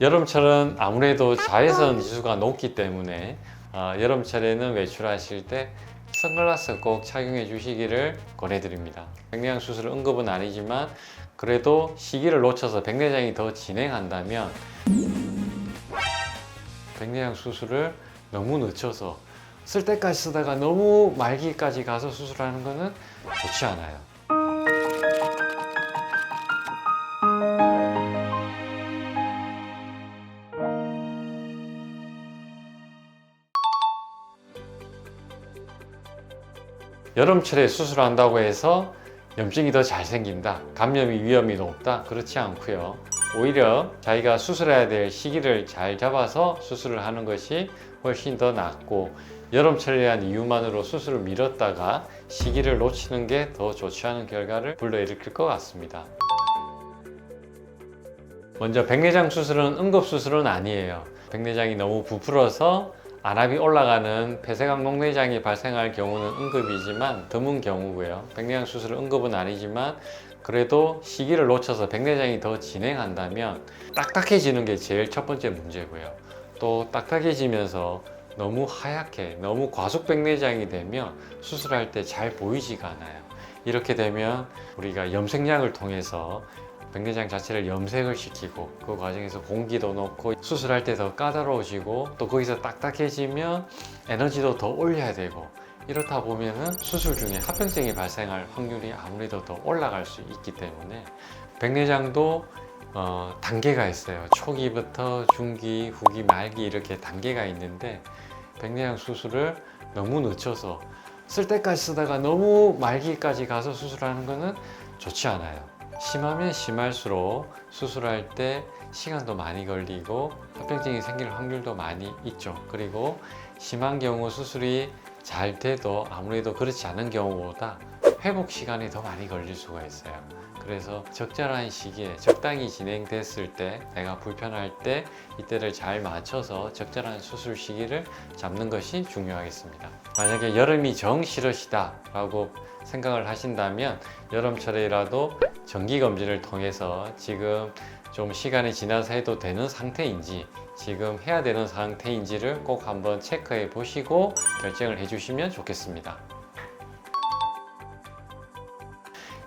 여름철은 아무래도 자외선 지수가 높기 때문에 어, 여름철에는 외출하실 때 선글라스 꼭 착용해 주시기를 권해드립니다. 백내장 수술 응급은 아니지만 그래도 시기를 놓쳐서 백내장이 더 진행한다면 백내장 수술을 너무 늦춰서 쓸 때까지 쓰다가 너무 말기까지 가서 수술하는 것은 좋지 않아요. 여름철에 수술한다고 해서 염증이 더 잘 생긴다, 감염이 위험이 높다, 그렇지 않고요. 오히려 자기가 수술해야 될 시기를 잘 잡아서 수술을 하는 것이 훨씬 더 낫고 여름철이라는 이유만으로 수술을 미뤘다가 시기를 놓치는 게 더 좋지 않은 결과를 불러일으킬 것 같습니다. 먼저 백내장 수술은 응급수술은 아니에요. 백내장이 너무 부풀어서 안압이 올라가는 폐쇄강 녹내장이 발생할 경우는 응급이지만 드문 경우고요. 백내장 수술은 응급은 아니지만 그래도 시기를 놓쳐서 백내장이 더 진행한다면 딱딱해지는 게 제일 첫 번째 문제고요. 또 딱딱해지면서 너무 하얗게 너무 과속 백내장이 되면 수술할 때 잘 보이지가 않아요. 이렇게 되면 우리가 염색약을 통해서 백내장 자체를 염색을 시키고 그 과정에서 공기도 넣고 수술할 때 더 까다로워지고 또 거기서 딱딱해지면 에너지도 더 올려야 되고 이렇다 보면은 수술 중에 합병증이 발생할 확률이 아무래도 더 올라갈 수 있기 때문에 백내장도 어, 단계가 있어요. 초기부터 중기, 후기, 말기 이렇게 단계가 있는데 백내장 수술을 너무 늦춰서 쓸 때까지 쓰다가 너무 말기까지 가서 수술하는 것은 좋지 않아요. 심하면 심할수록 수술할 때 시간도 많이 걸리고 합병증이 생길 확률도 많이 있죠. 그리고 심한 경우 수술이 잘 돼도 아무래도 그렇지 않은 경우보다 회복 시간이 더 많이 걸릴 수가 있어요. 그래서 적절한 시기에 적당히 진행됐을 때 내가 불편할 때 이때를 잘 맞춰서 적절한 수술 시기를 잡는 것이 중요하겠습니다. 만약에 여름이 정 싫으시다 라고 생각을 하신다면 여름철에라도 정기 검진을 통해서 지금 좀 시간이 지나서 해도 되는 상태인지 지금 해야 되는 상태인지를 꼭 한번 체크해 보시고 결정을 해 주시면 좋겠습니다.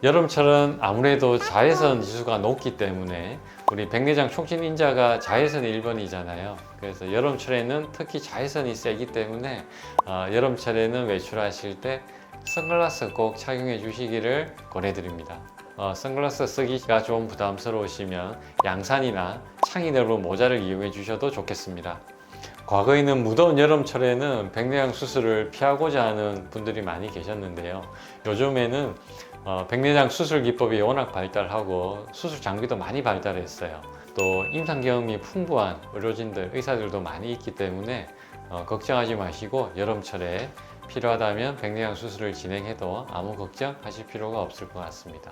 여름철은 아무래도 자외선 지수가 높기 때문에 우리 백내장 촉진 인자가 자외선 1번이잖아요. 그래서 여름철에는 특히 자외선이 세기 때문에 어, 여름철에는 외출하실 때 선글라스 꼭 착용해 주시기를 권해드립니다. 어, 선글라스 쓰기가 좀 부담스러우시면 양산이나 넓은 모자를 이용해 주셔도 좋겠습니다. 과거에는 무더운 여름철에는 백내장 수술을 피하고자 하는 분들이 많이 계셨는데요. 요즘에는 어, 백내장 수술 기법이 워낙 발달하고 수술 장비도 많이 발달했어요. 또 임상 경험이 풍부한 의료진들, 의사들도 많이 있기 때문에 어, 걱정하지 마시고 여름철에 필요하다면 백내장 수술을 진행해도 아무 걱정하실 필요가 없을 것 같습니다.